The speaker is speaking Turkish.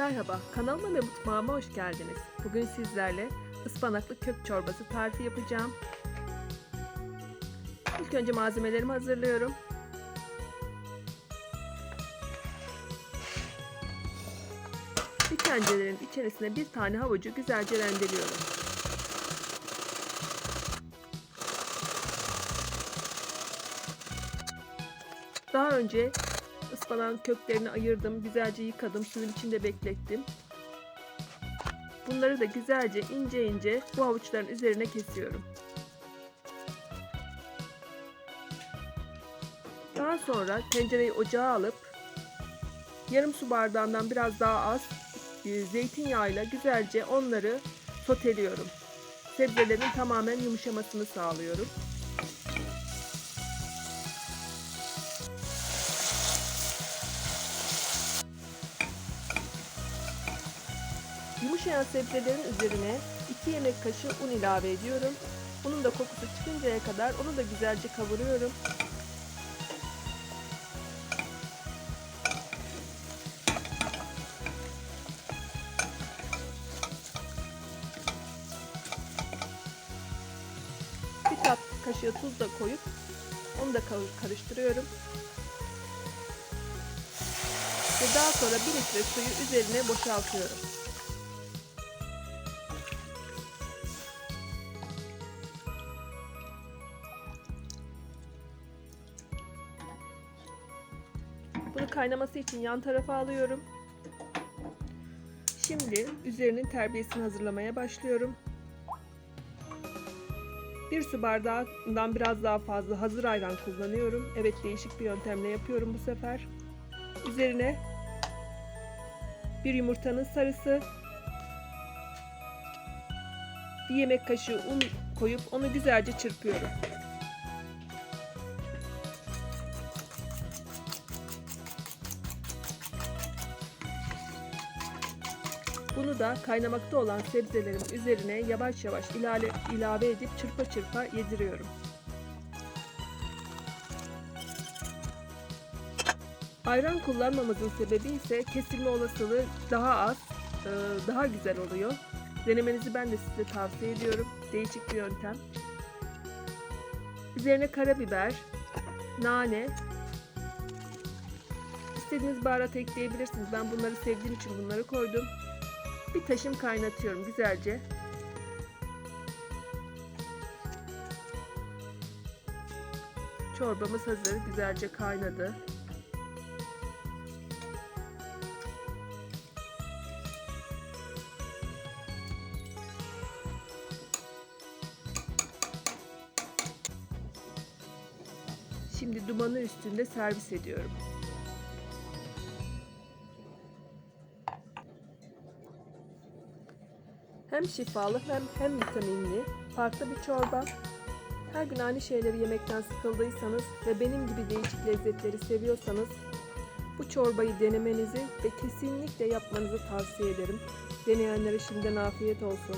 Merhaba, kanalıma ve mutfağıma hoş geldiniz. Bugün sizlerle ıspanaklı kök çorbası tarifi yapacağım. İlk önce malzemelerimi hazırlıyorum. Bir tencerenin içerisine bir tane havucu güzelce rendeliyorum. Daha önce ıspanağın köklerini ayırdım, güzelce yıkadım, suyun içinde beklettim. Bunları da güzelce ince ince bu havuçların üzerine kesiyorum. Daha sonra tencereyi ocağa alıp yarım su bardağından biraz daha az e, zeytinyağıyla güzelce onları soteliyorum. Sebzelerin tamamen yumuşamasını sağlıyorum. Yumuşayan sebzelerin üzerine 2 yemek kaşığı un ilave ediyorum. Unun da kokusu çıkıncaya kadar onu da güzelce kavuruyorum. Bir tatlı kaşığı tuz da koyup onu da karıştırıyorum. Ve daha sonra 1 litre suyu üzerine boşaltıyorum. Bunu kaynaması için yan tarafa alıyorum. Şimdi üzerinin terbiyesini hazırlamaya başlıyorum. Bir su bardağından biraz daha fazla hazır ayran kullanıyorum. Evet değişik bir yöntemle yapıyorum bu sefer. Üzerine bir yumurtanın sarısı, bir yemek kaşığı un koyup onu güzelce çırpıyorum. Bunu da kaynamakta olan sebzelerin üzerine yavaş yavaş ilave, ilave edip çırpa çırpa yediriyorum. Ayran kullanmamızın sebebi ise kesilme olasılığı daha az, e, daha güzel oluyor. Denemenizi ben de size tavsiye ediyorum. Değişik bir yöntem. Üzerine karabiber, nane, istediğiniz baharat ekleyebilirsiniz. Ben bunları sevdiğim için bunları koydum. Bir taşım kaynatıyorum güzelce. Çorbamız hazır. Güzelce kaynadı. Şimdi dumanı üstünde servis ediyorum. Hem şifalı hem hem vitaminli, farklı bir çorba. Her gün aynı şeyleri yemekten sıkıldıysanız ve benim gibi değişik lezzetleri seviyorsanız bu çorbayı denemenizi ve kesinlikle yapmanızı tavsiye ederim. Deneyenlere şimdiden afiyet olsun.